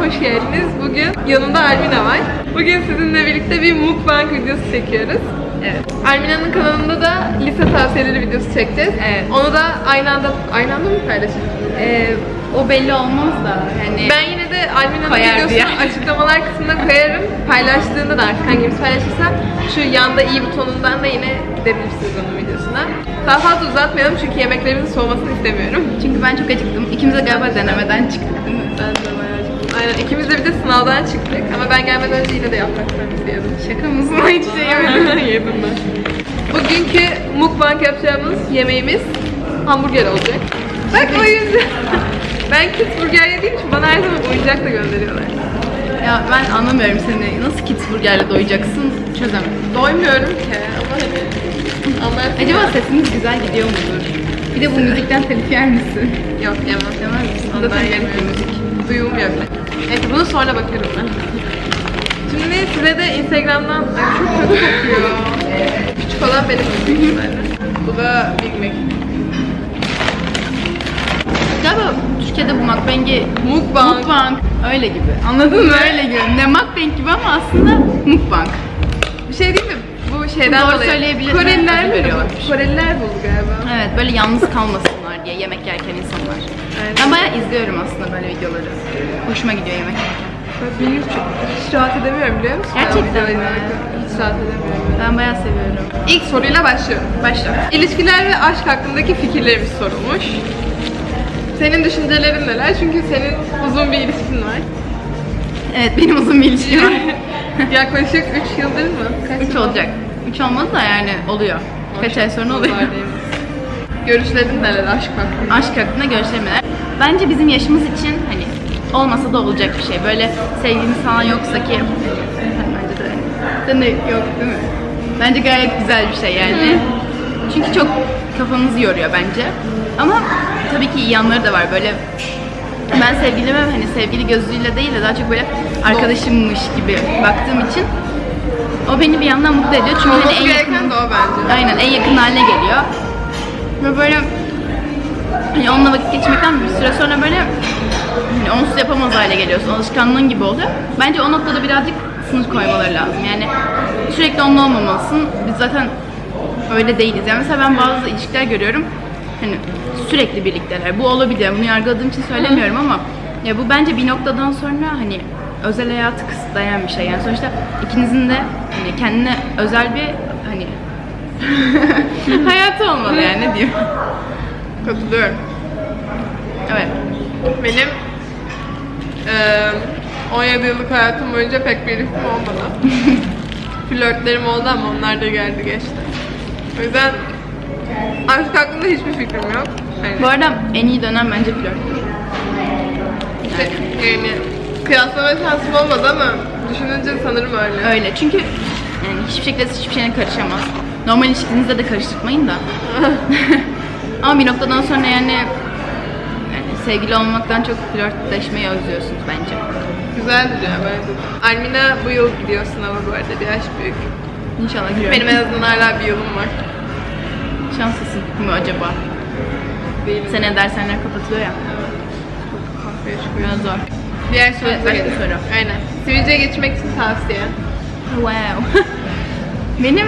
hoş geldiniz. Bugün yanımda Almina var. Bugün sizinle birlikte bir mukbang videosu çekiyoruz. Evet. Almina'nın kanalında da lise tavsiyeleri videosu çekeceğiz. Evet. Onu da aynı anda aynı anda mı paylaşacağız? Ee, o belli olmaz da hani Ben yine de Almina'nın videosunu diye. açıklamalar kısmına koyarım. Paylaştığında da artık hangimiz paylaşırsa şu yanda i butonundan da yine gidebilirsiniz onun videosuna. Daha fazla uzatmayalım çünkü yemeklerimizin soğumasını istemiyorum. çünkü ben çok acıktım. İkimiz de galiba denemeden çıktık değil mi? Ben de bayağı. Aynen ikimiz de bir de sınavdan çıktık ama ben gelmeden önce yine de yaprak sarması yedim. Şaka mısın? Hiç şey yemedim. yedim ben. Bugünkü mukbang yapacağımız yemeğimiz hamburger olacak. Bak o yüzden. ben kids burger yediğim için bana her zaman oyuncak da gönderiyorlar. ya ben anlamıyorum seni. Nasıl kids burgerle doyacaksın? Çözemedim. Doymuyorum ki ama hani anlarsın. Acaba sesimiz güzel gidiyor mudur? Bir de bu müzikten telif yer misin? Yok yemem. Yemez misin? Ondan yemiyorum. Duyum yok. Neyse bunu sonra bakarım ben. Şimdi size de Instagram'dan Ay, çok kötü kokuyor. Küçük olan benim büyük ihtimalle. Bu da Big Mac. Galiba Türkiye'de bu mukbang'i Mukbang. mukbang öyle gibi. Anladın mı? Öyle gibi. Ne mukbang gibi ama aslında mukbang. Bir şey değil mi? Bu şeyden Doğru dolayı. Koreliler mi? Koreliler buldu galiba. Evet böyle yalnız kalmasınlar diye yemek yerken insanlar. Aynen. Ben izliyorum aslında böyle videoları. Hoşuma gidiyor yemek yerken. Ben hiç, hiç rahat edemiyorum biliyor musun? Gerçekten mi? Hiç rahat edemiyorum. Ben bayağı seviyorum. İlk soruyla başlıyorum. Başla. İlişkiler ve aşk hakkındaki fikirlerimiz sorulmuş. Senin düşüncelerin neler? Çünkü senin uzun bir ilişkin var. Evet benim uzun bir ilişkim var. Yaklaşık 3 yıldır mı? Kaç 3 yıl olacak. 3 olmadı da yani oluyor. Kaç ay sonra oluyor. Görüşlerin neler aşk hakkında? Aşk hakkında görüşemeler. Bence bizim yaşımız için hani olmasa da olacak bir şey. Böyle sevgiliniz falan yoksa ki bence de sen de yok değil mi? Bence gayet güzel bir şey yani. Çünkü çok kafanızı yoruyor bence. Ama tabii ki iyi yanları da var böyle. Ben sevgilime hani sevgili gözüyle değil de daha çok böyle arkadaşımmış gibi baktığım için o beni bir yandan mutlu ediyor. Çünkü hani Olması en yakın, de o bence. Aynen en yakın haline geliyor. Ve böyle hani onunla vakit geçirmekten bir süre sonra böyle hani onsuz yapamaz hale geliyorsun. Alışkanlığın gibi oluyor. Bence o noktada birazcık sınır koymaları lazım. Yani sürekli onunla olmamalısın. Biz zaten öyle değiliz. Yani mesela ben bazı ilişkiler görüyorum. Hani sürekli birlikteler. Bu olabilir. Bunu yargıladığım için söylemiyorum ama ya bu bence bir noktadan sonra hani özel hayatı kısıtlayan bir şey. Yani sonuçta ikinizin de hani kendine özel bir hani hayatı olmalı yani ne diyeyim. Katılıyorum. Evet. Benim eee 17 yıllık hayatım boyunca pek bir ilişkim olmadı. Flörtlerim oldu ama onlar da geldi geçti. O yüzden aşk hakkında hiçbir fikrim yok. Yani, Bu arada en iyi dönem bence flörttür. işte, yani kıyaslama şansım olmadı ama düşününce sanırım öyle. Öyle çünkü yani hiçbir şekilde hiçbir şeyine karışamaz. Normal ilişkinizde de karıştırmayın da. Ama bir noktadan sonra yani, yani sevgili olmaktan çok flörtleşmeyi özlüyorsunuz bence. Güzeldir ya bence. Almina bu yıl gidiyor sınava bu arada bir yaş büyük. İnşallah giriyorum. Benim en azından hala bir yılım var. Şanslısın mı acaba? Değilim. Sene dershaneler kapatılıyor ya. Çıkıyor. Biraz zor. Diğer sorumuza Evet, başka geçelim. soru. Aynen. Sivilce geçmek için tavsiye. Wow. Benim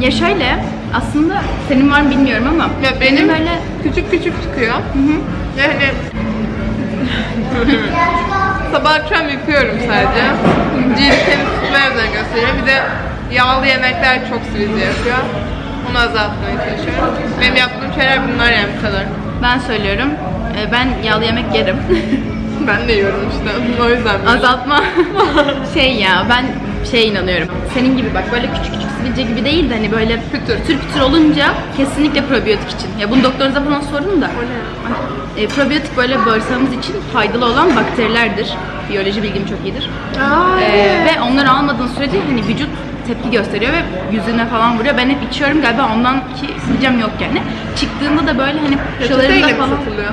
ya şöyle aslında senin var mı bilmiyorum ama Ya benim böyle küçük küçük çıkıyor. Hı hı. Yani sabah akşam yıkıyorum sadece. Cilt temiz tutmaya özen gösteriyorum. Bir de yağlı yemekler çok sivilce yapıyor. Onu azaltmaya çalışıyorum. Benim yaptığım şeyler bunlar yani bu kadar. ben söylüyorum. e, Ben yağlı yemek yerim. Ben de yiyorum işte. O yüzden böyle. Azaltma. şey ya ben şey inanıyorum. Senin gibi bak böyle küçük küçük sivilce gibi değil de hani böyle Pütür. pütür pütür olunca kesinlikle probiyotik için. Ya bunu doktorunuza falan sorun da. Ne? E, probiyotik böyle bağırsağımız için faydalı olan bakterilerdir. Biyoloji bilgim çok iyidir. Aa, evet. ve onları almadığın sürece hani vücut tepki gösteriyor ve yüzüne falan vuruyor. Ben hep içiyorum galiba ondan ki sivilcem yok yani. Çıktığında da böyle hani mi falan satılıyor?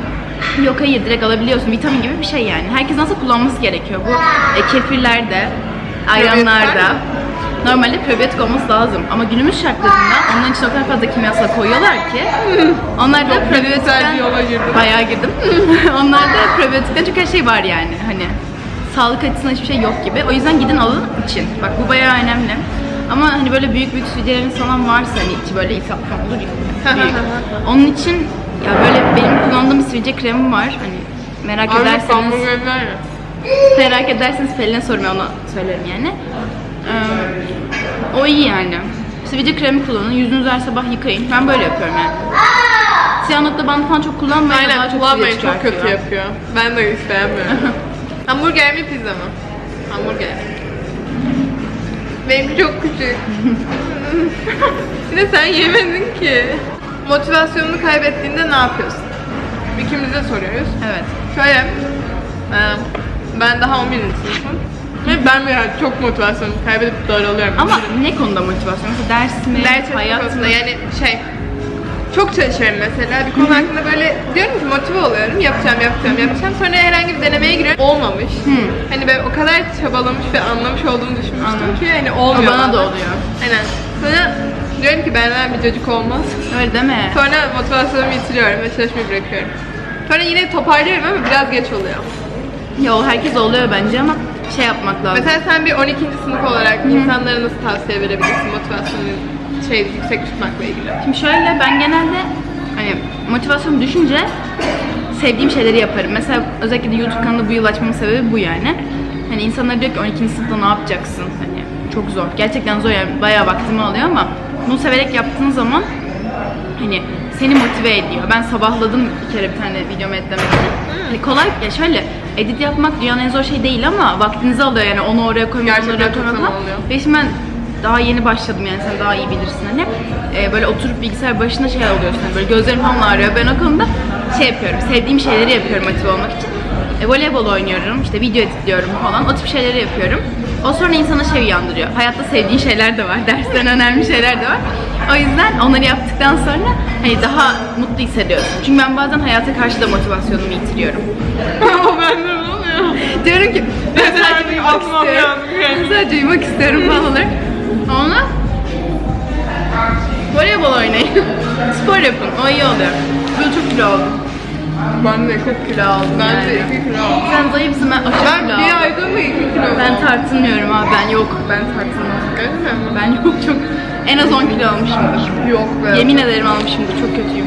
yok hayır direkt alabiliyorsun. Vitamin gibi bir şey yani. Herkes nasıl kullanması gerekiyor. Bu e, kefirlerde, ayranlarda normalde probiyotik olması lazım. Ama günümüz şartlarında onun için o kadar fazla kimyasal koyuyorlar ki onlar da probiyotikten bayağı girdim. onlar da probiyotikten çok her şey var yani. Hani sağlık açısından hiçbir şey yok gibi. O yüzden gidin alın için. Bak bu bayağı önemli. Ama hani böyle büyük büyük sivilceleriniz falan varsa hani içi böyle iltihap falan olur ya. büyük. Onun için ya böyle benim kullandığım bir sivilce kremim var. Hani merak Abi ederseniz. Merak ederseniz Pelin'e sorun ben ona söylerim yani. Ee, o iyi yani. Sivilce kremi kullanın. Yüzünüzü her sabah yıkayın. Ben böyle yapıyorum yani. Siyah nokta bandı falan çok kullanmayın. daha Aynen çok kullanmayın sivilce çok kötü yapıyor. Ben de hiç beğenmiyorum. Hamburger mi pizza mı? Hamburger. Benimki çok küçük. bir de sen yemedin ki. Motivasyonunu kaybettiğinde ne yapıyorsun? İkimize soruyoruz. Evet. Şöyle, e, ben daha 11. sınıfım. Ve ben bir çok motivasyonumu kaybedip daralıyorum. Ama ne konuda motivasyon? Mesela ders mi? Ders hayat konusunda mı? yani şey çok çalışıyorum mesela bir konu hakkında böyle diyorum ki motive oluyorum yapacağım yapacağım yapacağım sonra herhangi bir denemeye giriyorum olmamış. Hani ben o kadar çabalamış ve anlamış olduğumu düşünmüştüm Anladım. ki hani olmuyor. bana da oluyor. Aynen. Sonra diyorum ki benden bir çocuk olmaz. Öyle deme. Sonra motivasyonumu yitiriyorum ve çalışmayı bırakıyorum. Sonra yine toparlıyorum ama biraz geç oluyor. Ya o herkes oluyor bence ama şey yapmak lazım. Mesela sen bir 12. sınıf olarak insanlara nasıl tavsiye verebilirsin motivasyonu şey yüksek tutmakla ilgili? Şimdi şöyle ben genelde hani motivasyonum düşünce sevdiğim şeyleri yaparım. Mesela özellikle de YouTube kanalı bu yıl açmamın sebebi bu yani. Hani insanlar diyor ki 12. sınıfta ne yapacaksın? Hani çok zor. Gerçekten zor yani bayağı vaktimi alıyor ama bunu severek yaptığın zaman hani seni motive ediyor. Ben sabahladım bir kere bir tane videomu editlemek için. Hani kolay ya şöyle edit yapmak dünyanın en zor şey değil ama vaktinizi alıyor yani onu oraya koymak, onu oraya koymak. Ve şimdi ben daha yeni başladım yani sen daha iyi bilirsin hani. Ee, böyle oturup bilgisayar başında şey oluyorsun hani böyle gözlerim falan ağrıyor. Ben o konuda şey yapıyorum, sevdiğim şeyleri yapıyorum motive olmak için. E, voleybol oynuyorum, işte video editliyorum falan. O tip şeyleri yapıyorum. O sonra insana şey uyandırıyor. Hayatta sevdiğin şeyler de var, dersten önemli şeyler de var. O yüzden onları yaptıktan sonra hani daha mutlu hissediyorsun. Çünkü ben bazen hayata karşı da motivasyonumu yitiriyorum. Ama benden olmuyor. Diyorum ki ben sadece uyumak istiyorum. Ben sadece uyumak istiyorum falan olur. Sonra voleybol oynayın. Spor yapın. O iyi oluyor. Böyle çok kilo oldum. Ben de çok kilo aldım. Ben de Yani. 2 kilo aldım. Sen zayıfsın ben aşırı Ben kilo bir aldım. ayda mı 2 kilo aldım? Ben tartılmıyorum abi ben yok. Ben tartılmam. Gerçekten mi? Ben yok çok. En az 10 kilo almışımdır. Yok be. Yemin ederim almışımdır çok kötüyüm.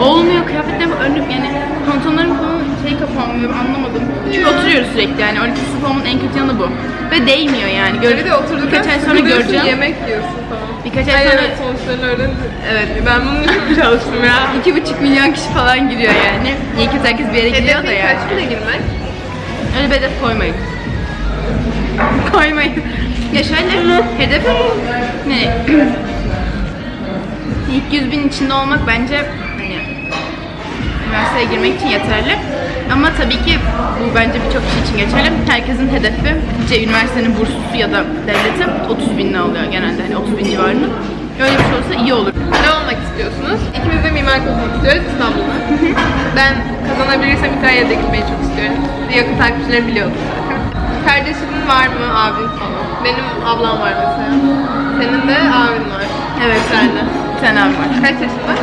Olmuyor kıyafetlerim önüm yani pantolonlarım falan şey kapanmıyor anlamadım. Çünkü oturuyoruz sürekli yani 12 sınıf olmanın en kötü yanı bu. Ve değmiyor yani. Gör, Bir de oturduktan birkaç ay sonra göreceğim. yemek yiyorsun falan. Birkaç ay sonra evet sonuçlarını öğrenince. Evet. Ben bunun için çalıştım ya. 2,5 milyon kişi falan giriyor yani. İyi kötü herkes bir yere giriyor da yani. kaç bine girmek? Öyle bir hedef koymayın. koymayın. Ya şöyle hedefim ne? İlk 100 bin içinde olmak bence hani üniversiteye girmek için yeterli. Ama tabii ki bu bence birçok kişi için geçerli. Herkesin hedefi işte üniversitenin burslusu ya da devleti 30 bin alıyor genelde hani 30 bin civarında. Öyle bir şey olsa iyi olur. Ne olmak istiyorsunuz? İkimiz de mimarlık okumak istiyoruz İstanbul'da. ben kazanabilirsem İtalya'da gitmeyi çok istiyorum. Yakın takipçilerim biliyordu. Kardeşinin var mı? Abin falan. Benim ablam var mesela. Senin de abin var. Evet. Bir tane. Bir tane abim var. Kaç yaşında?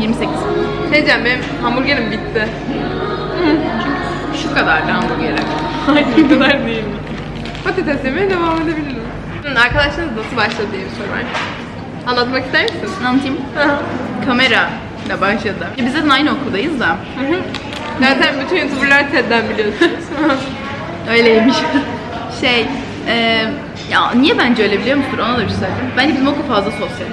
28. Şey diyeceğim benim hamburgerim bitti. Şu kadar hamburgeri. Hayır o kadar değil. Patates yemeye devam edebilirim. Hı, arkadaşlarınız nasıl başladı diye bir soru var. Anlatmak ister misin? Anlatayım. Kamera da başladı. Ya Biz zaten aynı okuldayız da. Zaten bütün youtuberlar TED'den biliyorsunuz. Öyleymiş. şey, e, ya niye bence öyle biliyor musun? Ona da bir şey söyleyeyim. Bence bizim okul fazla sosyal.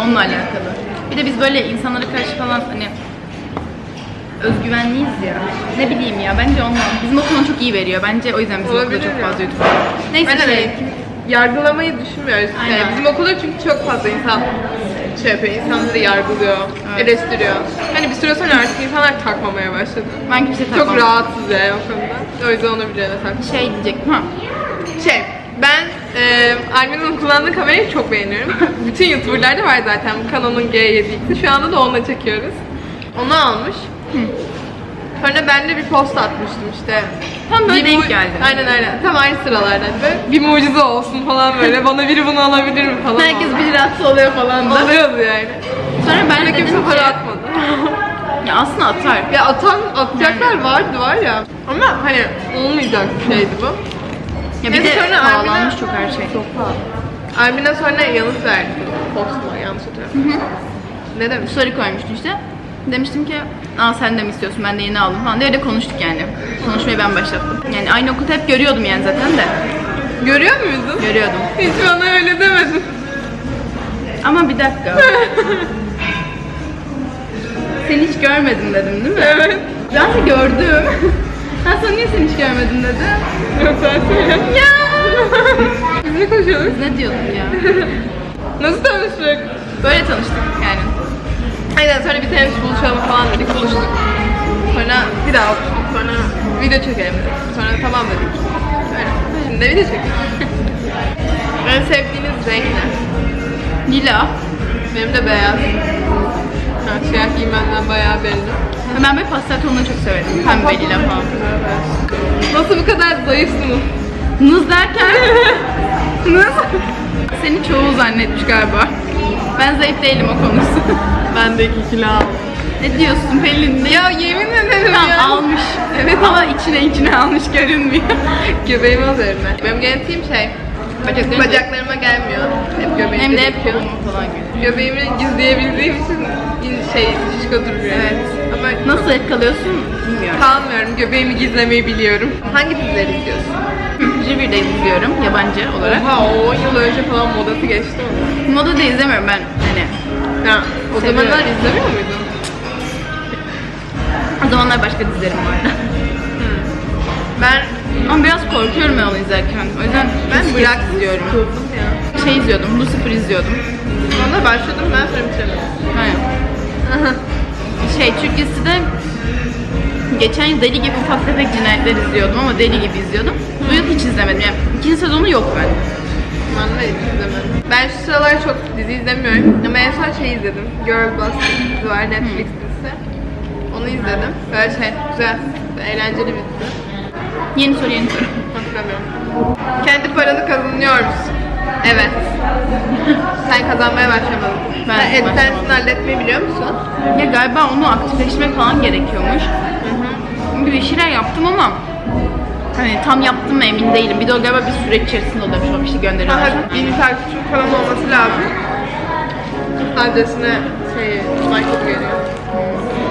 Onunla alakalı. Bir de biz böyle insanlara karşı falan hani özgüvenliyiz ya. Ne bileyim ya bence ondan. Bizim okul onu çok iyi veriyor. Bence o yüzden bizim okulda Olabilir çok ya. fazla YouTube var. Neyse Aynen şey. öyle. Yargılamayı düşünmüyoruz. Aynen. Yani bizim okulda çünkü çok fazla insan şey yapıyor, insanları yargılıyor, Evet. eleştiriyor. Hani bir süre sonra artık insanlar takmamaya başladı. Ben kimseye Çok takmam. rahatsız yani o konuda. O yüzden onu bile takmam. Şey diyecektim ha. Şey, ben e, Almina'nın kullandığı kamerayı çok beğeniyorum. Bütün YouTuber'larda var zaten bu Canon'un G7X'i. Şu anda da onunla çekiyoruz. Onu almış. Sonra ben de bir post atmıştım işte. Tam böyle Bir denk geldi. Aynen aynen. Tam aynı sıralardan böyle. Bir mucize olsun falan böyle. Bana biri bunu alabilir mi falan. Herkes bir rahatsız oluyor falan da. Oluyordu yani. Sonra ben dedim kimse ki, para atmadı. Ya aslında atar. Ya atan atacaklar vardı var ya. Ama hani olmayacak bir şeydi bu. Ya bir Neyse, de sonra pahalanmış çok her şey. Çok pahalı. Armin'e sonra yanıt verdi. Postla yanlış hatırlıyorum. Ne demiş? Story koymuştu işte. Demiştim ki Aa sen de mi istiyorsun ben de yeni aldım falan diye öyle konuştuk yani. Konuşmayı ben başlattım. Yani aynı okulda hep görüyordum yani zaten de. Görüyor muydun? Görüyordum. Hiç bana öyle demedin. Ama bir dakika. Seni hiç görmedim dedim değil mi? Evet. Ben de gördüm. Ben sana niye seni hiç görmedim dedim. Yok sen söyle. Ya. Biz ne konuşuyorduk? Ne diyorduk ya? Nasıl tanıştık? Böyle tanıştık yani. Aynen sonra bir tane buluşalım falan dedik. Buluştuk. Sonra bir daha buluştuk. Sonra video çekelim dedik. Sonra tamam dedik. Öyle. Şimdi de video çekiyoruz. en sevdiğiniz renk ne? Lila. Benim de beyaz. Ha, siyah giymenden bayağı belli. Ben böyle pastel tonları çok severim. Pembe lila falan. Nasıl bu kadar zayıfsınız? Nız derken? Nız? Seni çoğu zannetmiş galiba. Ben zayıf değilim o konusu. Ben de 2 kilo aldım. ne diyorsun Pelin? Ne? Ya yemin ederim Tamam ya. almış. Evet. Ama içine içine almış görünmüyor. Göbeğim üzerine. Benim genetiğim şey. Bacaklarım Bacaklarıma gelmiyor. Hep göbeğimde Hem de hep kolumu falan görünüyor. Göbeğimi gizleyebildiğim için in- şey şişko duruyor. Evet. Ama Nasıl kalıyorsun bilmiyorum. kalmıyorum. Göbeğimi gizlemeyi biliyorum. Hangi dizileri izliyorsun? Jübir'de izliyorum yabancı olarak. Oha o 10 yıl önce falan modası geçti onun. Moda da izlemiyorum ben hani. Ya, o Seviyorum. zamanlar izlemiyor muydun? O zamanlar başka dizilerim vardı. Ben Ama biraz korkuyorum ben onu izlerken. O yüzden ben bırak izliyorum. Sıkıldım ya. Şey izliyordum, Lucifer izliyordum. Ona başladım ben sonra bitiremedim. Aynen. Şey, Türk dizisi de geçen yıl deli gibi ufak tefek cinayetler izliyordum ama deli gibi izliyordum. Bu yıl hiç izlemedim. Yani ikinci sezonu yok bende. Ben de izlemedim. Ben şu sıralar çok dizi izlemiyorum ama en son şey izledim. Girl Boss dizi var Netflix dizisi. Onu izledim. Böyle şey güzel, eğlenceli bir dizi. Yeni soru, yeni soru. Hatırlamıyorum. Kendi paranı kazanıyor musun? Evet. Sen kazanmaya başlamadın. Ben Sen başlamadım. AdSense'ini halletmeyi biliyor musun? Ya galiba onu aktifleştirmek falan gerekiyormuş. Çünkü bir şeyler yaptım ama hani tam yaptım mı emin değilim. Bir de o galiba bir süreç içerisinde oluyormuş o bir şey gönderiyorlar. Daha yeni takipçim falan olması lazım. Adresine şey, like geliyor.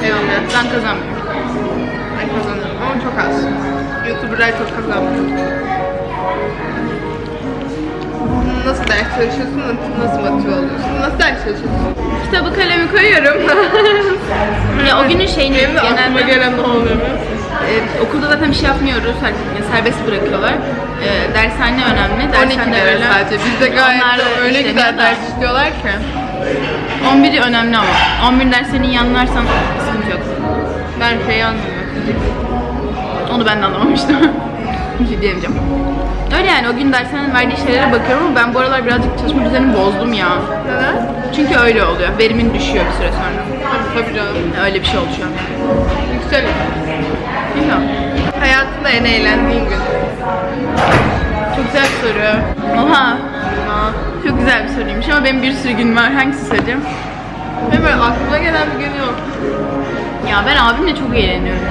Eyvallah. Ben kazanmıyorum. Ben kazanıyorum ama çok az. Youtuberlar çok kazanmıyor. Nasıl ders çalışıyorsun? Nasıl motive oluyorsun? Nasıl ders çalışıyorsun? Kitabı kalemi koyuyorum. ya o günün şeyini Benim de aklıma genelde gelen ne oluyor biliyor musun? E, okulda zaten bir şey yapmıyoruz. Ser- serbest bırakıyorlar. E, dershane önemli. 12 Dershane lira öyle. sadece. Bizde gayet Onlar de öyle işte güzel da ders istiyorlar ki. 11'i önemli ama. 11 derslerini yanlarsan sıkıntı yok. Ben şeyi anlamıyorum. Onu ben de anlamamıştım. bir şey diyemeyeceğim. Öyle yani o gün dershanenin verdiği şeylere bakıyorum ama ben bu aralar birazcık çalışma düzenimi bozdum ya. Neden? Çünkü öyle oluyor. Verimin düşüyor bir süre sonra. Tabii, tabii canım. Öyle bir şey oldu şu an. Yüksel. Bilmiyorum. Hayatında en eğlendiğin gün. Çok güzel bir soru. Oha. Çok güzel bir soruymuş ama benim bir sürü gün var. Hangisi söyleyeyim? Benim böyle aklıma gelen bir gün yok. Ya ben abimle çok eğleniyorum.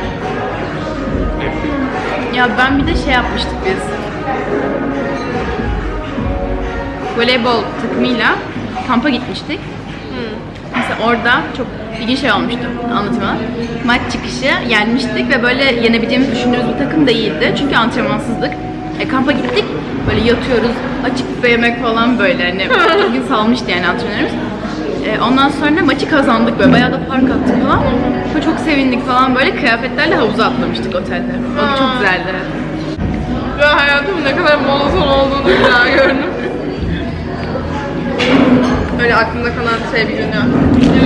Ya ben bir de şey yapmıştık biz. Voleybol takımıyla kampa gitmiştik. Mesela orada çok ilginç şey olmuştu anlatımı. Maç çıkışı yenmiştik ve böyle yenebileceğimizi düşündüğümüz bir takım değildi. Çünkü antrenmansızlık. E, kampa gittik, böyle yatıyoruz, açık büfe yemek falan böyle hani bir gün salmıştı yani antrenörümüz. E, ondan sonra maçı kazandık böyle bayağı da fark attık falan. Böyle çok sevindik falan böyle kıyafetlerle havuza atlamıştık otelde. O çok güzeldi. Ben hayatımın ne kadar monoton olduğunu bir daha gördüm. Öyle aklımda kalan şey bir gün yok.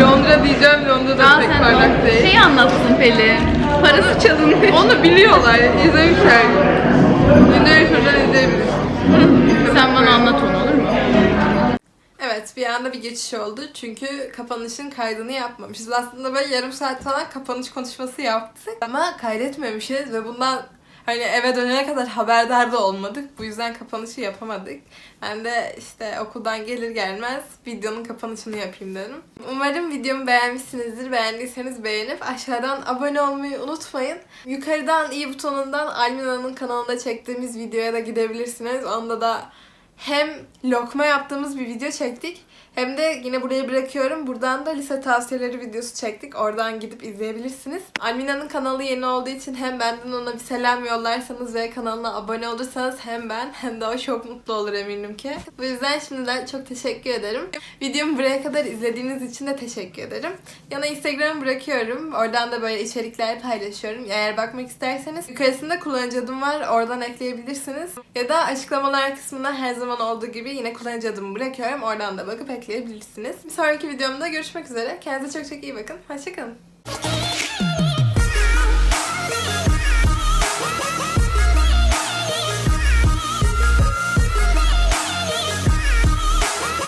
Londra diyeceğim, Londra da Aa, pek parlak değil. şeyi anlatsın Pelin. Parası çalınmış. Onu biliyorlar, izlemişler. Günleri şuradan izleyebilirsin. Sen bana anlat onu olur mu? Evet bir anda bir geçiş oldu çünkü kapanışın kaydını yapmamışız. Aslında böyle yarım saat falan kapanış konuşması yaptık ama kaydetmemişiz ve bundan Hani eve dönene kadar haberdar da olmadık. Bu yüzden kapanışı yapamadık. Ben de işte okuldan gelir gelmez videonun kapanışını yapayım dedim. Umarım videomu beğenmişsinizdir. Beğendiyseniz beğenip aşağıdan abone olmayı unutmayın. Yukarıdan i butonundan Almina'nın kanalında çektiğimiz videoya da gidebilirsiniz. Onda da hem lokma yaptığımız bir video çektik hem de yine buraya bırakıyorum. Buradan da lise tavsiyeleri videosu çektik. Oradan gidip izleyebilirsiniz. Almina'nın kanalı yeni olduğu için hem benden ona bir selam yollarsanız ve kanalına abone olursanız hem ben hem de o çok mutlu olur eminim ki. Bu yüzden şimdiden çok teşekkür ederim. Videomu buraya kadar izlediğiniz için de teşekkür ederim. Yana Instagram'ı bırakıyorum. Oradan da böyle içerikler paylaşıyorum. Eğer bakmak isterseniz yukarısında kullanıcı adım var. Oradan ekleyebilirsiniz. Ya da açıklamalar kısmına her zaman olduğu gibi yine kullanıcı adımı bırakıyorum. Oradan da bakıp ekleyebilirsiniz. Bir sonraki videomda görüşmek üzere. Kendinize çok çok iyi bakın. Hoşçakalın.